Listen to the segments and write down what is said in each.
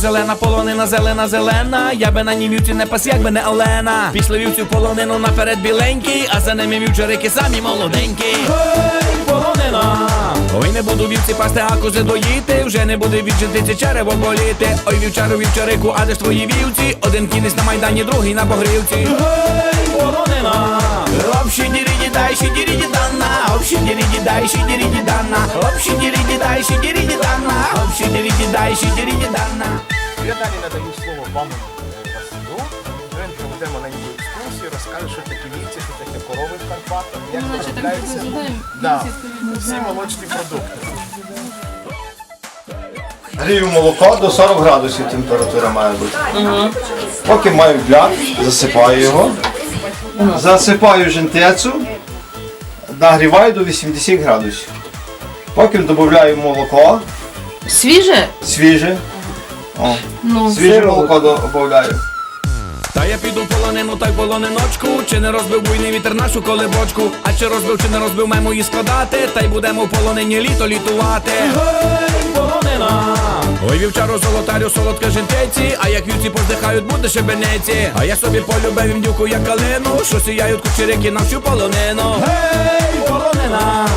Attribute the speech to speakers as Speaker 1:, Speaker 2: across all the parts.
Speaker 1: Зелена полонина, зелена, зелена. Я би на ній вівці не пас, як би не Олена. Після вівцю полонину наперед біленький, а за ними вівчарики самі молоденькі. Полонина. Ой, не буду вівці пасти, а кози доїти. Вже не буде віджитиці черево боліти. Ой, вівчару, вівчарику, а де ж твої вівці? Один кінець на майдані, другий на погрівці. Ой, полонина. Общі діріді дай, діріді дана. Общі діріді дай, діріді дана. Общі діріді дай, діріді дана. Общі діріді дай, діріді дана.
Speaker 2: Я далі надаю слово вам е, Василю. Він проведе маленьку екскурсію, розкаже, що таке вівці, що таке корови в Карпатах, як виробляються да, всі молочні продукти.
Speaker 3: Грію молоко до 40 градусів температура має бути. Поки маю бляк, засипаю його. Засипаю жентецю, нагріваю до 80 градусів. Потім додаю молоко
Speaker 4: Свіже?
Speaker 3: свіже. О,
Speaker 4: Ну,
Speaker 3: свіже молоко додаю.
Speaker 1: Та я піду полонину, та й полониночку Чи не розбив буйний вітер нашу колебочку А чи розбив, чи не розбив, маємо її складати Та й будемо в полонині літо літувати Гей, полонина! Ой, вівчару, золотарю, солодке жентеці А як вівці поздихають, буде шебенеці А я собі полюбив індюку, як калину Що сіяють кучерики на всю полонину. Гей, полонина!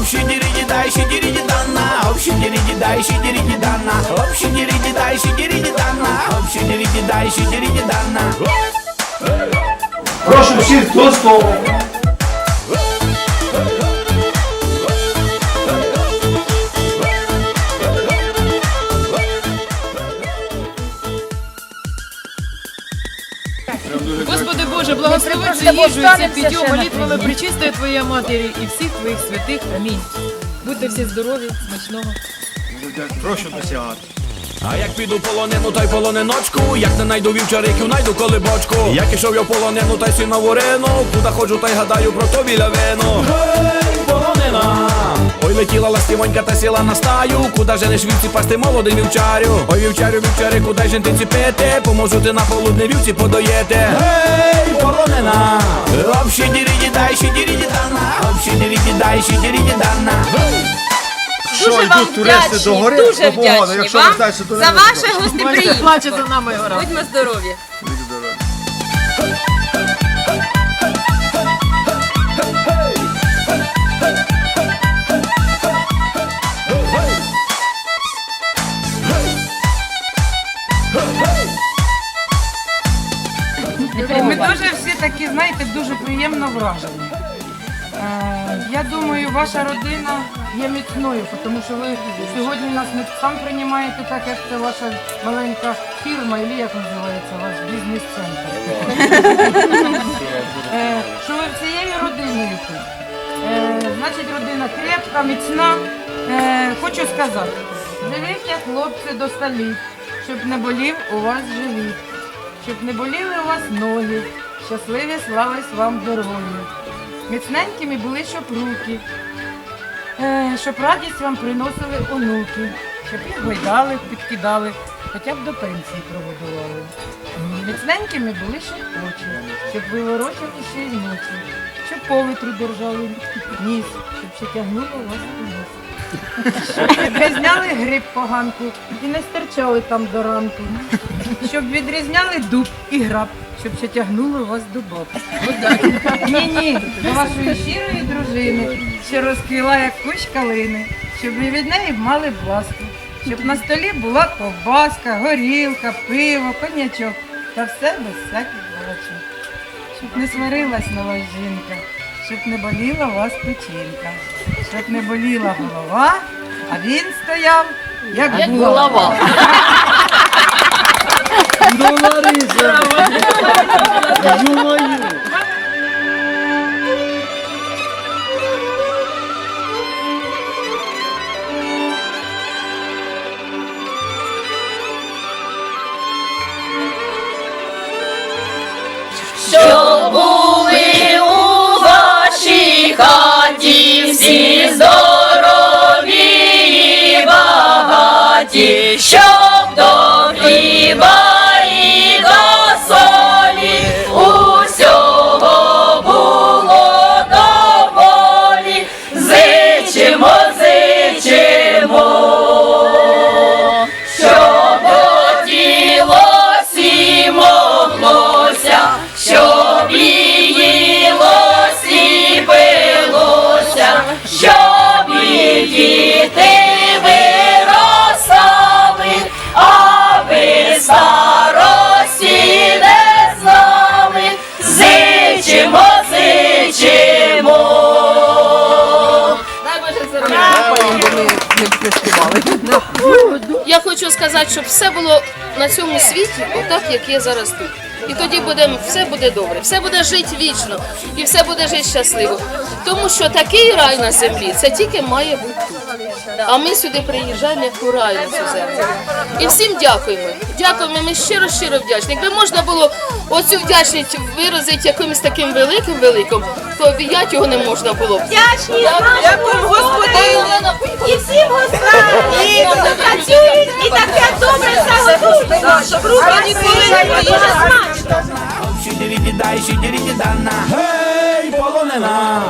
Speaker 1: Общі діріді дай, ще діріді дана Общі діріді дай, ще діріді дана Общі діріді дай, ще діріді дана Общі діріді дай, ще діріді дана
Speaker 3: Прошу всіх до столу.
Speaker 4: Боже, благослови цю їжу і це підйом молитвами причистої Твоєї Матері і всіх Твоїх святих. Амінь. Будьте всі здорові, смачного.
Speaker 3: Прошу досягати.
Speaker 1: А як піду в полонину, та й полониночку Як не найду вівчариків, найду колибочку Як ішов я в полонину, та й сів на ворину Куда ходжу, та й гадаю про то біля вину Гей, полонина! Ой, летіла ластівонька та сіла на стаю. Куда женеш вівці пасти молодий вівчарю? Ой, вівчарю, вівчарику, дай жентиці пити Поможу ти на полудне вівці подоєти. Гей, полонина! Общі діріді дай, ще діріді дана. Общі діріді дай, ще діріді дана.
Speaker 3: Що
Speaker 5: Дуже вам
Speaker 3: йдуть туристи
Speaker 5: вдячні,
Speaker 3: до гори,
Speaker 5: дуже вдячні
Speaker 3: Якщо
Speaker 5: вам
Speaker 3: ви знаєте, то
Speaker 5: за
Speaker 3: не
Speaker 5: ваше гостеприємство.
Speaker 4: Плаче за нами гора.
Speaker 5: Будьмо здорові.
Speaker 6: Приємно вражені. Е, Я думаю, ваша родина є міцною, тому що ви сьогодні нас не сам приймаєте, так як це ваша маленька фірма, і як називається ваш бізнес-центр. Е, Що ви всією родиною тут. Е, Значить, родина крепка, міцна. Хочу сказати, живіть як хлопці до столів, щоб не болів у вас живіт щоб не боліли у вас ноги, щасливі слались вам дороги. Міцненькими були, щоб руки, е, щоб радість вам приносили онуки, щоб їх гойдали, підкидали, хоча б до пенсії прогодували. Міцненькими були, щоб очі, щоб ви ворочали ще й вночі, щоб по вітру держали ніс, щоб ще тягнуло вас у ніс. Щоб відрізняли гриб поганку і не стирчали там до ранку щоб відрізняли дуб і граб, щоб ще тягнуло вас до баб. Ні, ні, до вашої щирої дружини, що розквіла як кущ калини, щоб ви від неї мали б ласку, щоб на столі була ковбаска, горілка, пиво, конячок та все без всяких балачок. Щоб не сварилась нова жінка, щоб не боліла вас печінка, щоб не боліла голова, а він стояв як, булава.
Speaker 5: Що були у вашій хаті всі здорові і багаті, щоб до не. Я
Speaker 7: хочу сказати, щоб все було на цьому світі, отак, як є зараз тут. І тоді буде, все буде добре, все буде жити вічно і все буде жити щасливо. Тому що такий рай на землі це тільки має бути тут. А ми сюди приїжджаємо як у рай на цю землю. І всім дякуємо. Дякуємо, ми щиро щиро вдячні. Якби можна було оцю вдячність виразити якимось таким великим великим, то обіяти його не можна було. б.
Speaker 5: Вдячні
Speaker 7: Дякуємо, Господи!
Speaker 5: і всім гостям, і працюють, і таке добре готують, щоб руки ніколи не дуже смачно.
Speaker 1: Щидірі дай, щидірі дана. Гей, полонена!